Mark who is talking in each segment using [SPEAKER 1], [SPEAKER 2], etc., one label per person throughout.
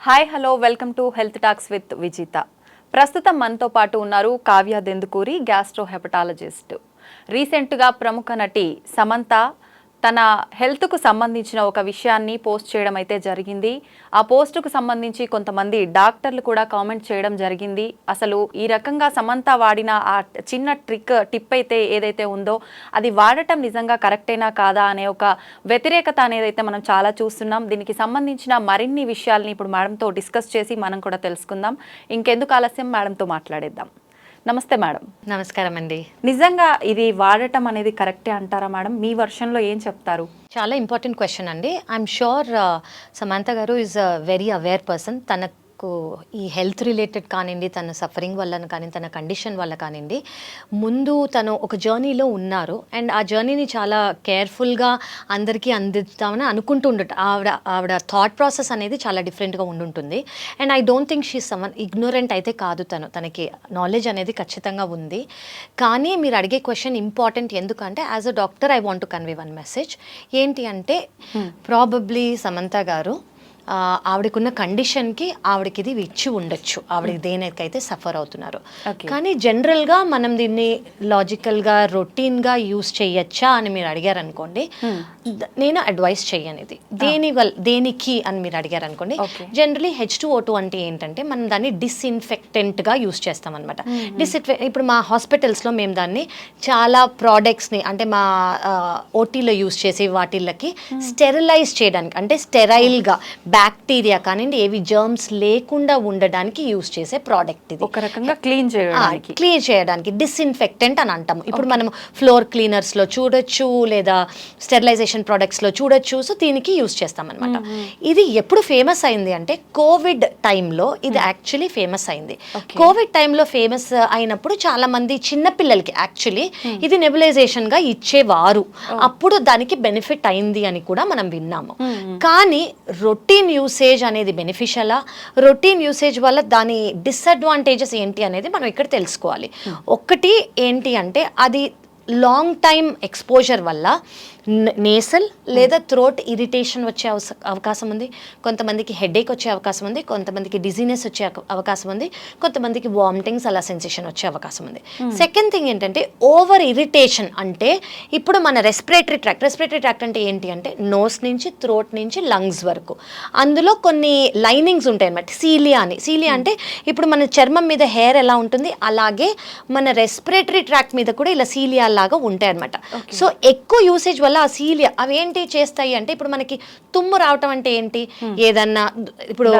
[SPEAKER 1] Hi hello welcome to health talks with Vijitha ప్రస్తుతం మనతో పాటు ఉన్నారు కావ్య దెందుకూరి గ్యాస్ట్రో హెపటాలజిస్ట్ రీసెంట్గా ప్రముఖ నటి సమంత తన హెల్త్కు సంబంధించిన ఒక విషయాన్ని పోస్ట్ చేయడం అయితే జరిగింది. ఆ పోస్టుకు సంబంధించి కొంతమంది డాక్టర్లు కూడా కామెంట్ చేయడం జరిగింది. అసలు ఈ రకంగా సమంత వాడిన ఆ చిన్న ట్రిక్ టిప్ అయితే ఏదైతే ఉందో అది వాడటం నిజంగా కరెక్టేనా కాదా అనే ఒక వ్యతిరేకత అనేది అయితే మనం చాలా చూస్తున్నాం. దీనికి సంబంధించిన మరిన్ని విషయాల్ని ఇప్పుడు మేడంతో డిస్కస్ చేసి మనం కూడా తెలుసుకుందాం. ఇంకెందుకు ఆలస్యం? మేడంతో మాట్లాడేద్దాం. నమస్తే మేడం.
[SPEAKER 2] నమస్కారం అండి
[SPEAKER 1] నిజంగా ఇది వాడటం అనేది కరెక్టే అంటారా మేడం? మీ వర్షన్లో ఏం చెప్తారు?
[SPEAKER 2] చాలా ఇంపార్టెంట్ క్వశ్చన్ అండి. ఐఎమ్ షూర్ సమంత గారు is a very aware person. తనకు ఈ హెల్త్ రిలేటెడ్ కానివ్వండి తన సఫరింగ్ వల్ల కానీ తన కండిషన్ వల్ల కానివ్వండి ముందు తను ఒక జర్నీలో ఉన్నారు. అండ్ ఆ జర్నీని చాలా కేర్ఫుల్గా అందరికీ అందిద్దామని అనుకుంటూ ఉండట ఆవిడ ఆవిడ థాట్ ప్రాసెస్ అనేది చాలా డిఫరెంట్గా ఉండుంటుంది. And I don't think she someone ignorant అయితే కాదు తను. తనకి నాలెడ్జ్ అనేది ఖచ్చితంగా ఉంది. కానీ మీరు అడిగే క్వశ్చన్ ఇంపార్టెంట్ ఎందుకంటే as a doctor I want to convey one message. ఏంటి అంటే ప్రాబబ్లీ సమంత గారు ఆవిడకున్న కండిషన్కి ఆవిడకి ఇది ఇచ్చి ఉండొచ్చు ఆవిడ దేనికైతే సఫర్ అవుతున్నారు. కానీ జనరల్గా మనం దీన్ని లాజికల్గా రొటీన్గా యూస్ చేయొచ్చా అని మీరు అడిగారు అనుకోండి నేను అడ్వైస్ చేయను ఇది దేని వల్ దేనికి అని మీరు అడిగారు అనుకోండి. Generally H two O two అంటే ఏంటంటే మనం దాన్ని డిస్ఇన్ఫెక్టెంట్గా యూస్ చేస్తాం అనమాట డిస్ఇన్ఫె ఇప్పుడు మా హాస్పిటల్స్లో మేము దాన్ని చాలా ప్రోడక్ట్స్ని అంటే మా ఓటీలో యూస్ చేసే వాటిల్లకి స్టెరిలైజ్ చేయడానికి అంటే స్టెరైల్గా బ్యాక్టీరియా కానివ్వండి ఏవి జర్మ్స్ లేకుండా ఉండడానికి యూస్ చేసే ప్రోడక్ట్ ఇది.
[SPEAKER 1] ఒక రకంగా క్లీన్ చేయడానికి.
[SPEAKER 2] క్లీన్ చేయడానికి డిస్ఇన్ఫెక్టెంట్ అని అంటాము. ఇప్పుడు మనం ఫ్లోర్ క్లీనర్స్లో చూడొచ్చు లేదా స్టెరిలైజేషన్ ప్రొడక్ట్స్లో చూడొచ్చు సో దీనికి యూస్ చేస్తాం అనమాట ఇది ఎప్పుడు ఫేమస్ అయింది అంటే కోవిడ్ టైంలో ఇది యాక్చువల్లీ ఫేమస్ అయింది. కోవిడ్ టైంలో ఫేమస్ అయినప్పుడు చాలా మంది చిన్న పిల్లలకి యాక్చువల్లీ ఇది నెబులైజేషన్గా ఇచ్చేవారు. అప్పుడు దానికి బెనిఫిట్ అయింది అని కూడా మనం విన్నాము. కానీ రొటీన్ యూసేజ్ అనేది బెనిఫిషియలా రొటీన్ యూసేజ్ వల్ల దాని డిసడ్వాంటేజెస్ ఏంటి అనేది మనం ఇక్కడ తెలుసుకోవాలి. ఒక్కటి ఏంటి అంటే అది లాంగ్ టైం ఎక్స్పోజర్ వల్ల నేసల్ లేదా థ్రోట్ ఇరిటేషన్ వచ్చే అవకాశం ఉంది. కొంతమందికి హెడేక్ వచ్చే అవకాశం ఉంది. కొంతమందికి డిజీనెస్ వచ్చే అవ- అవకాశం ఉంది. కొంతమందికి వామిటింగ్స్ అలా సెన్సేషన్ వచ్చే అవకాశం ఉంది. సెకండ్ థింగ్ ఏంటంటే ఓవర్ ఇరిటేషన్ అంటే ఇప్పుడు మన రెస్పిరేటరీ ట్రాక్ట్ రెస్పిరేటరీ ట్రాక్ట్ అంటే ఏంటి అంటే నోస్ నుంచి థ్రోట్ నుంచి లంగ్స్ వరకు. అందులో కొన్ని లైనింగ్స్ ఉంటాయి అన్నమాట. సీలియా అని. సీలియా అంటే ఇప్పుడు మన చర్మం మీద హెయిర్ ఎలా ఉంటుంది అలాగే మన రెస్పిరేటరీ ట్రాక్ట్ మీద కూడా ఇలా సీలియా లాగా ఉంటాయి అనమాట సో ఎక్కువ యూసేజ్ వల్ల ఆ సీలియా అవి ఏంటి చేస్తాయి అంటే ఇప్పుడు మనకి తుమ్ము రావటం అంటే ఏంటి? ఏదన్నా ఇప్పుడు.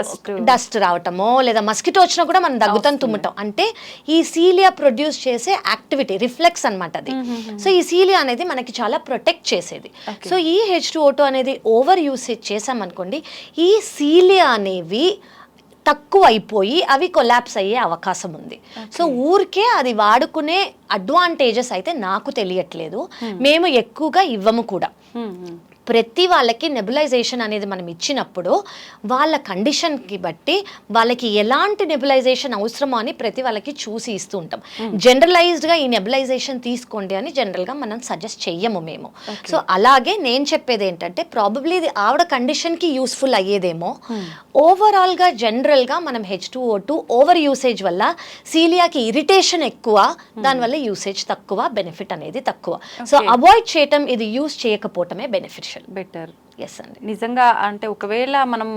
[SPEAKER 2] డస్ట్ రావటమో లేదా మస్కిటో వచ్చినా కూడా మనం దగ్గుతాం తుమ్మటం అంటే ఈ సీలియా ప్రొడ్యూస్ చేసే యాక్టివిటీ రిఫ్లెక్స్ అనమాట అది. సో ఈ సీలియా అనేది మనకి చాలా ప్రొటెక్ట్ చేసేది. సో ఈ హెచ్ అనేది ఓవర్ యూసేజ్ చేసామనుకోండి ఈ సీలియా అనేవి తక్కువ అయిపోయి అవి కొలాప్స్ అయ్యే అవకాశం ఉంది. సో ఊరికే అది వాడుకునే అడ్వాంటేజెస్ అయితే నాకు తెలియట్లేదు. మేము ఎక్కువగా ఇవ్వము కూడా. ప్రతి వాళ్ళకి నెబులైజేషన్ అనేది మనం ఇచ్చినప్పుడు వాళ్ళ కండిషన్కి బట్టి వాళ్ళకి ఎలాంటి నెబులైజేషన్ అవసరమో అని ప్రతి వాళ్ళకి చూసి ఇస్తూ ఉంటాం. జనరలైజ్డ్గా ఈ నెబులైజేషన్ తీసుకోండి అని జనరల్గా మనం సజెస్ట్ చెయ్యము మేము. సో అలాగే నేను చెప్పేది ఏంటంటే ప్రాబబ్లీ ఇది ఆవిడ కండిషన్కి యూస్ఫుల్ అయ్యేదేమో. ఓవరాల్గా జనరల్గా మనం H two O two over usage వల్ల సీలియాకి ఇరిటేషన్ ఎక్కువ దానివల్ల యూసేజ్ తక్కువ బెనిఫిట్ అనేది తక్కువ. సో అవాయిడ్ చేయటం ఇది యూస్ చేయకపోవటమే బెనిఫిషియల్
[SPEAKER 1] బెటర్
[SPEAKER 2] ఎస్ అండి.
[SPEAKER 1] నిజంగా అంటే ఒకవేళ మనం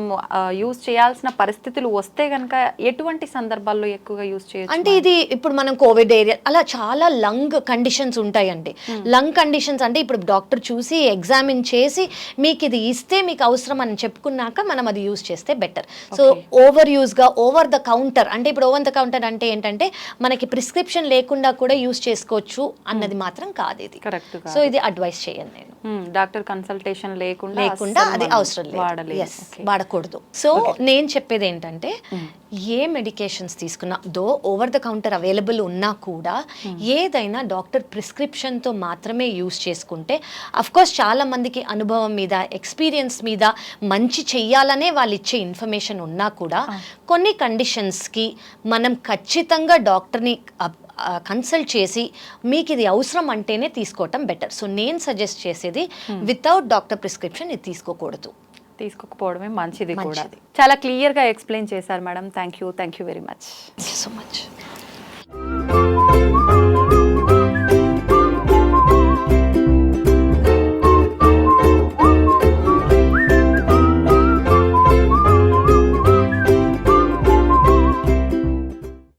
[SPEAKER 1] యూజ్ చేయాల్సిన పరిస్థితులు వస్తే గనక ఎటువంటి సందర్భాల్లో ఎక్కువగా యూజ్ చేయొచ్చు
[SPEAKER 2] అంటే ఇది ఇప్పుడు మనం కోవిడ్ ఏరియా అలా చాలా లంగ్ కండిషన్స్ ఉంటాయండి. లంగ్ కండిషన్స్ అంటే ఇప్పుడు డాక్టర్ చూసి ఎగ్జామిన్ చేసి మీకు ఇది ఇస్తే మీకు అవసరం అని చెప్పుకున్నాక మనం అది యూజ్ చేస్తే బెటర్ సో ఓవర్ యూజ్గా ఓవర్ ద కౌంటర్ అంటే ఇప్పుడు ఓవర్ ద కౌంటర్ అంటే ఏంటంటే మనకి ప్రిస్క్రిప్షన్ లేకుండా కూడా యూజ్ చేసుకోవచ్చు అన్నది మాత్రం కాదు ఇది.
[SPEAKER 1] కరెక్ట్
[SPEAKER 2] సో ఇది అడ్వైస్ చేయను నేను.
[SPEAKER 1] డాక్టర్ కన్సల్టేషన్ లేకుండా
[SPEAKER 2] లేకుండా అది అవసరం లేదు. వాడకూడదు. సో నేను చెప్పేది ఏంటంటే ఏ మెడికేషన్స్ తీసుకున్నా though over the counter available ఉన్నా కూడా ఏదైనా డాక్టర్ ప్రిస్క్రిప్షన్తో మాత్రమే యూస్ చేసుకుంటే కోర్స్ చాలా మందికి అనుభవం మీద ఎక్స్పీరియన్స్ మీద మంచి చెయ్యాలనే వాళ్ళు ఇచ్చే ఇన్ఫర్మేషన్ ఉన్నా కూడా కొన్ని కండిషన్స్కి మనం ఖచ్చితంగా డాక్టర్ని కన్సల్ట్ చేసి మీకు ఇది అవసరం అంటేనే తీసుకోవటం బెటర్ సో నేను సజెస్ట్ చేసేది వితౌట్ డాక్టర్ ప్రిస్క్రిప్షన్ ఇది తీసుకోకూడదు.
[SPEAKER 1] తీసుకోకపోవడమే మంచిది కూడా. చాలా క్లియర్గా ఎక్స్ప్లెయిన్ చేశారు madam. Thank you. Thank you very much.
[SPEAKER 2] So much